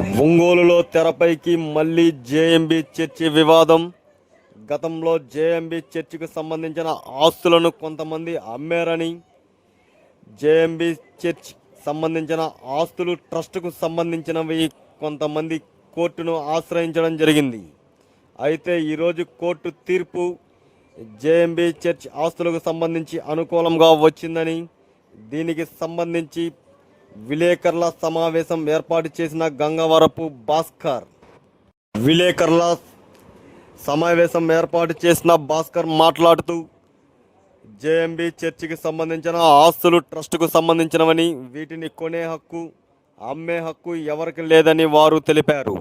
ఒంగోలులో తెరపైకి మళ్ళీ జేఎంబీ చర్చి వివాదం. గతంలో జేఎంబీ చర్చికి సంబంధించిన ఆస్తులను కొంతమంది అమ్మారని జేఎంబీ చర్చ్ సంబంధించిన ఆస్తులు ట్రస్టుకు సంబంధించినవి కొంతమంది కోర్టును ఆశ్రయించడం జరిగింది. అయితే ఈరోజు కోర్టు తీర్పు జేఎంబీ చర్చ్ ఆస్తులకు సంబంధించి అనుకూలంగా వచ్చిందని దీనికి సంబంధించి విలేకరుల సమావేశం ఏర్పాటు చేసిన గంగవరపు భాస్కర్. విలేకరుల సమావేశం ఏర్పాటు చేసిన భాస్కర్ మాట్లాడుతూ జేఎంబీ చర్చికి సంబంధించిన ఆస్తులు ట్రస్టుకు సంబంధించినవని వీటిని కొనే హక్కు అమ్మే హక్కు ఎవరికి లేదని వారు తెలిపారు.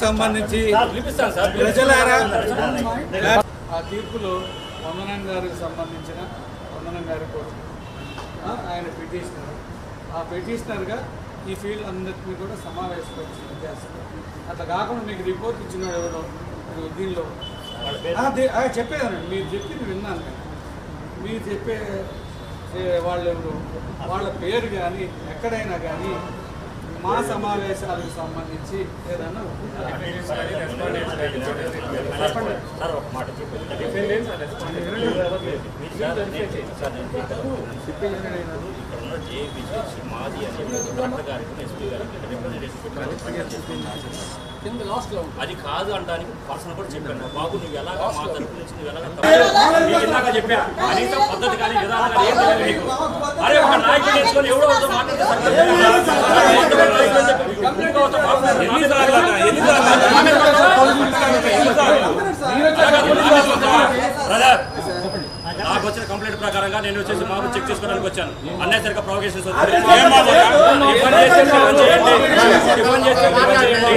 సంబంధించి ప్రజలారా. ఆ తీర్పులో వందనం గారికి సంబంధించిన వందనం గారి ఆ, ఆయన పిటిషనర్. ఆ పిటిషనర్గా ఈ ఫీల్డ్ అందరినీ కూడా సమావేశపరిచి చేస్తారు. అట్లా కాకుండా మీకు రిపోర్ట్ ఇచ్చిన ఎవరో దీనిలో చెప్పేదానండి మీరు చెప్పింది విన్నాను నేను. మీరు చెప్పే ఏ, వాళ్ళు ఎవరు వాళ్ళ పేరు కానీ ఎక్కడైనా కానీ మా సమావేశాలకు సంబంధించి కింద లాస్ట్లో అది కాదు అంటానికి పర్సన్ కూడా చెప్పాను. బాబు నువ్వు ఎలాగ మా తరపు నుంచి నువ్వు ఎలాగ ఇందాక చెప్పా కనీసం పద్ధతి కానీ విధానం కానీ ఏం తెలియదు నీకు అరే ఒక నాయకుడు నేర్చుకొని ఎవడో ఒకరితో మాట్లాడితే సరిపోతుంది. ఎంతమంది నాయకులు చెప్పి ఇంకో ఒకరితో మాట్లాడితే ఎన్నిసార్లు అన్నా? ఎన్నిసార్లు అన్నా? బ్రదర్ నాకు వచ్చిన కంప్లైంట్ ప్రకారంగా నేను వచ్చేసి మాకు చెక్ చేసుకోవడానికి వచ్చాను ప్రొవకేషన్స్ చేస్తే ఇబ్బంది చేయండి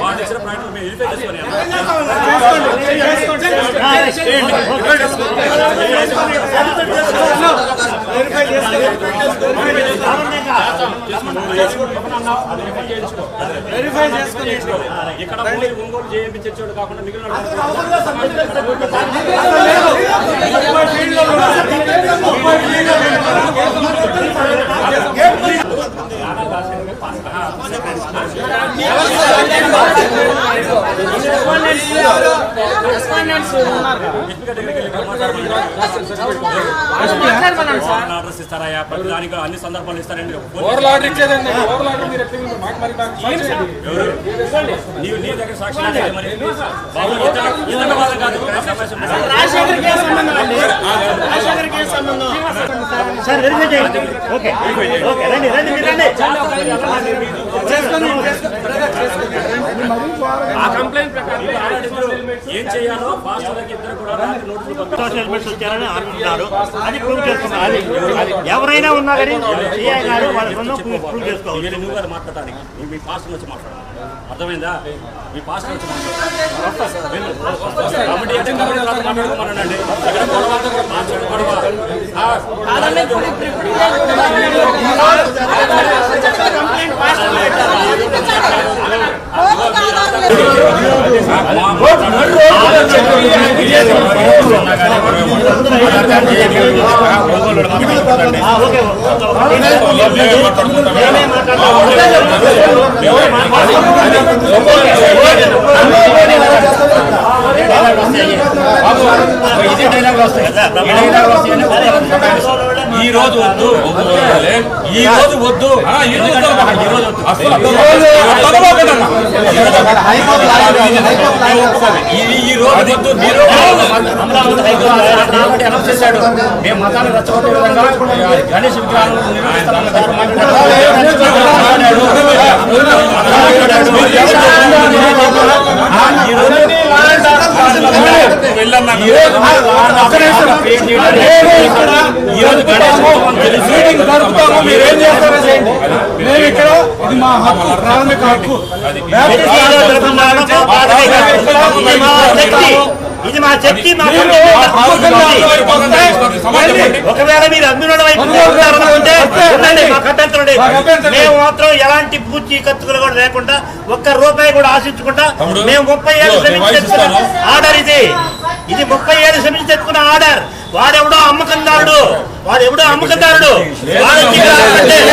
వాళ్ళు ఇచ్చిన మేము వెరిఫై చేసుకొని వెరిఫై చేసుకుని ఇక్కడ ఒంగోలు జేఎంపీ చర్చోడు కాకుండా మిగిలిన అడ్రస్ ఇస్తారా ప్రతి దానికి అన్ని సందర్భాలు ఇస్తారండి. ఓవర్ ఆర్డర్ ఇచ్చేదండి. ఓవర్ ఆర్డర్ మీరు ఎట్లా ఇవ్వండి? మాకు మరి మాకు సాక్షి ఏంటి? నీవు నీ దగ్గర సాక్షి మరి. బాబు సార్ వెరిఫై చేయండి. ఓకే. ఓకే రండి రండి మీరు రండి ఏం చేయాలో ఇద్దరు కూడా. సోషల్ హెల్మెట్స్ వచ్చారని అది ప్రూవ్ ఎవరైనా ఉన్నా కానీ సిఐ గారు వాళ్ళ సొంతం ప్రూవ్ చేసుకోవాలి మాట్లాడటానికి మీ- వచ్చి మాట్లాడాలి అర్థమైందా మీ పాస్టర్ వచ్చి మాట్లాడాలి వెళ్ళు. కమిటీ అంటే కమిటీ తర్వాత మాట్లాడుకోమనండి ఇక్కడ గొడవ అంతా కూడా మాట్లాడు గొడవ ఆ, ఓకే మేమే ఈ రోజు వద్దు ఈ రోజు వద్దు ఈ రోజు వద్దు. ఈ రోజు వద్దు. మీరు కాబట్టి అనౌన్స్ చేశాడు మేము మతాన్ని రెచ్చగొట్టే విధంగా గణేష్ విగ్రహాలను నిర్వహిస్తామని చెప్పి మాట్లాడాడు. వెళ్ళన్న ఉన్నాను. ఈ రోజు ఒక్క నిమిషం. మేము ఇక్కడ ఈ రోజు జరుపుతాము. మీటింగ్ జరుపుతాము. మీరు చేస్తారో చేయండి. మేము ఇక్కడ ఇది మా హక్కు ప్రాథమిక హక్కు ఇది మా శక్తి ఒకవేళ మీరు అమ్మిన వైపు ఉంటారనుకుంటే ఉండండి మాకు అభ్యంతరం లేదు. మాకు అభ్యంతరం లేదు. మేము మాత్రం ఎలాంటి పూచి ఖర్చులు కూడా లేకుండా ఒక్క రూపాయి కూడా ఆశించకుండా మేము ముప్పై ఏళ్ళు ఇదిగో, శ్రమించి నేను తెచ్చుకున్న వాయిస్తాను. ఆర్డర్ ఇది ఇది ముప్పై ఏళ్ళు శ్రమించి తెచ్చుకున్న ఆర్డర్ వాడెవడో అమ్మకందారుడు వాడెవడో అమ్మకందారుడు వాడు వచ్చి ఇక్కడ అంటే-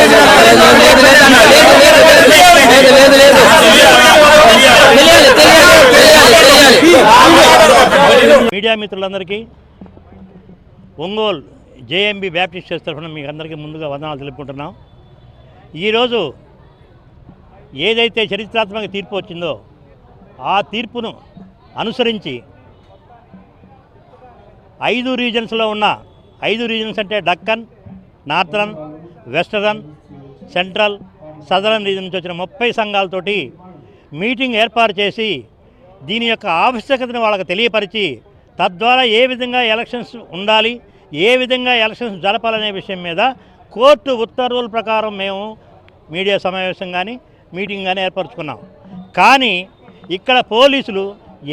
మీడియా మిత్రులందరికీ ఒంగోలు జేఎంబి బ్యాప్టిస్ట్ చర్చ్ తరఫున మీకు అందరికీ ముందుగా వందనాలు తెలుపుకుంటున్నాం. ఈరోజు ఏదైతే చరిత్రాత్మక తీర్పు వచ్చిందో ఆ తీర్పును అనుసరించి ఐదు రీజన్స్లో ఉన్న ఐదు రీజన్స్ అంటే Deccan northern western central southern region నుంచి వచ్చిన ముప్పై సంఘాలతోటి మీటింగ్ ఏర్పాటు చేసి దీని యొక్క ఆవశ్యకతను వాళ్ళకి తెలియపరిచి తద్వారా ఏ విధంగా ఎలక్షన్స్ ఉండాలి ఏ విధంగా ఎలక్షన్స్ జరపాలనే విషయం మీద కోర్టు ఉత్తర్వుల ప్రకారం మేము మీడియా సమావేశం కానీ మీటింగ్ కానీ ఏర్పరచుకున్నాం. కానీ ఇక్కడ పోలీసులు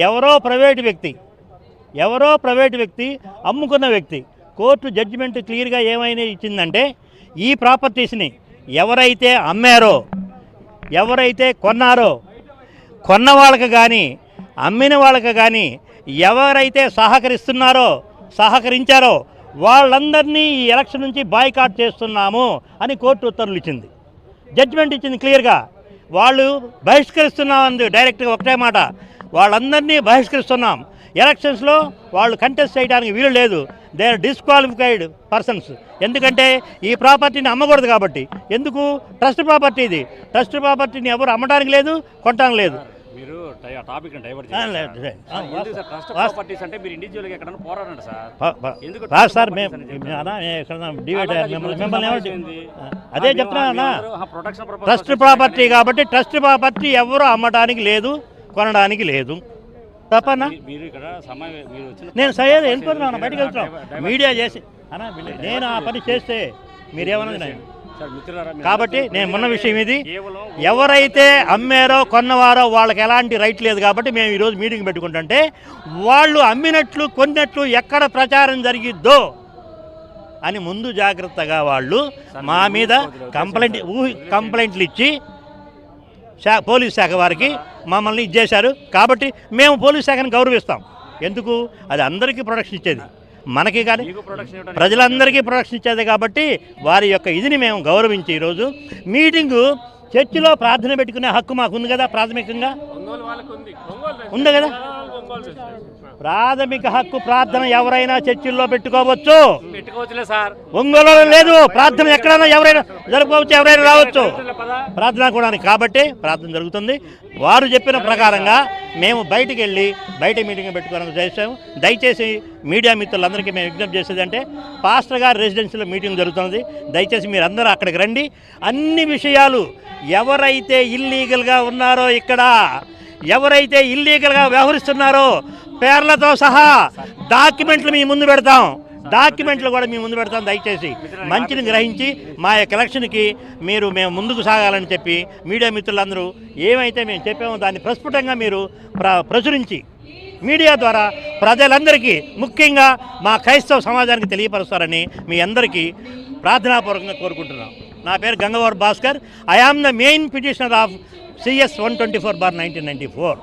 ఎవరో ప్రైవేటు వ్యక్తి ఎవరో ప్రైవేటు వ్యక్తి అమ్ముకున్న వ్యక్తి కోర్టు జడ్జిమెంట్ క్లియర్గా ఏమైనా ఇచ్చిందంటే ఈ ప్రాపర్టీస్ని ఎవరైతే అమ్మారో ఎవరైతే కొన్నారో కొన్న వాళ్ళకి కానీ అమ్మిన వాళ్ళకి కానీ ఎవరైతే సహకరిస్తున్నారో సహకరించారో వాళ్ళందరినీ ఈ ఎలక్షన్ నుంచి బాయ్కాట్ చేస్తున్నాము అని కోర్టు ఉత్తర్వులు ఇచ్చింది. జడ్జిమెంట్ ఇచ్చింది క్లియర్గా. వాళ్ళు బహిష్కరిస్తున్నామంది డైరెక్ట్గా ఒకటే మాట. వాళ్ళందరినీ బహిష్కరిస్తున్నాం. ఎలక్షన్స్లో వాళ్ళు కంటెస్ట్ చేయడానికి వీలు లేదు. దే ఆర్ డిస్క్వాలిఫైడ్ పర్సన్స్ ఎందుకంటే ఈ ప్రాపర్టీని అమ్మకూడదు కాబట్టి. ఎందుకు? ట్రస్ట్ ప్రాపర్టీ ఇది. ట్రస్ట్ ప్రాపర్టీని ఎవరు అమ్మడానికి లేదు కొట్టడానికి లేదు. మీరు టాపిక్ డైవర్ట్ ప్రాపర్టీస్ అంటే మీరు ఇండివిజువల్గా ఎక్కడైనా పోరాడండి సార్? ఎందుకు రాదు సార్ మేము డివైడ్ మిమ్మల్ని? అదే చెప్తున్నా ట్రస్ట్ ప్రాపర్టీ. కాబట్టి ట్రస్ట్ ప్రాపర్టీ ఎవరు అమ్మడానికి లేదు కొనడానికి లేదు. తప్పనా? నేను సయ్యదు? వెళ్ళిపోతున్నాను బయటకు వెళ్తున్నాం. మీడియా చేసి అన్నా నేను ఆ పని చేస్తే మీరేమన్నది కాబట్టి నేను మొన్న విషయం ఇది. ఎవరైతే అమ్మారో కొన్నవారో వాళ్ళకి ఎలాంటి రైట్ లేదు కాబట్టి మేము ఈరోజు మీటింగ్ పెట్టుకుంటుంటే వాళ్ళు అమ్మినట్లు కొన్నట్లు ఎక్కడ ప్రచారం జరిగిద్దో అని ముందు జాగ్రత్తగా వాళ్ళు మా మీద కంప్లైంట్ ఊహి కంప్లైంట్లు ఇచ్చి శా పోలీస్ శాఖ వారికి మమ్మల్ని ఇచ్చేశారు. కాబట్టి మేము పోలీస్ శాఖను గౌరవిస్తాం. ఎందుకు? అది అందరికీ ప్రొటెక్షన్ ఇచ్చేది. మనకి కానీ ప్రజలందరికీ ప్రొటెక్షన్ ఇచ్చేది కాబట్టి వారి యొక్క ఇదిని మేము గౌరవించి ఈరోజు మీటింగు చర్చిలో ప్రార్థన పెట్టుకునే హక్కు మాకు ఉంది కదా ప్రాథమికంగా? ఉంది కదా? ప్రాథమిక హక్కు ప్రార్థన ఎవరైనా చర్చిల్లో పెట్టుకోవచ్చు? ఒంగోలు లేదు. ప్రార్థన ఎక్కడైనా ఎవరైనా జరపవచ్చు ఎవరైనా రావచ్చు. ప్రార్థన కూడా కాబట్టి ప్రార్థన జరుగుతుంది. వారు చెప్పిన ప్రకారంగా మేము బయటికి వెళ్ళి బయట మీటింగ్ పెట్టుకోవడానికి చేసాము దయచేసి మీడియా మిత్రులందరికీ మేము విజ్ఞప్తి చేసేది అంటే పాస్టర్ గారి రెసిడెన్సీలో మీటింగ్ జరుగుతుంది దయచేసి మీరు అందరూ అక్కడికి రండి. అన్ని విషయాలు ఎవరైతే ఇల్లీగల్గా ఉన్నారో ఇక్కడ ఎవరైతే ఇల్లీగల్గా వ్యవహరిస్తున్నారో పేర్లతో సహా డాక్యుమెంట్లు మీ ముందు పెడతాం. డాక్యుమెంట్లు కూడా మీ ముందు పెడతాం దయచేసి. మంచిని గ్రహించి మా యొక్క ఎలక్షన్కి మీరు మేము ముందుకు సాగాలని చెప్పి మీడియా మిత్రులందరూ ఏమైతే మేము చెప్పామో దాన్ని ప్రస్ఫుటంగా మీరు ప్ర ప్రచురించి మీడియా ద్వారా ప్రజలందరికీ ముఖ్యంగా మా క్రైస్తవ సమాజానికి తెలియపరుస్తారని మీ అందరికీ ప్రార్థనాపూర్వకంగా కోరుకుంటున్నాం. నా పేరు Gangavar Bhaskar. I am the main petitioner of CS one twenty four bar nineteen ninety four.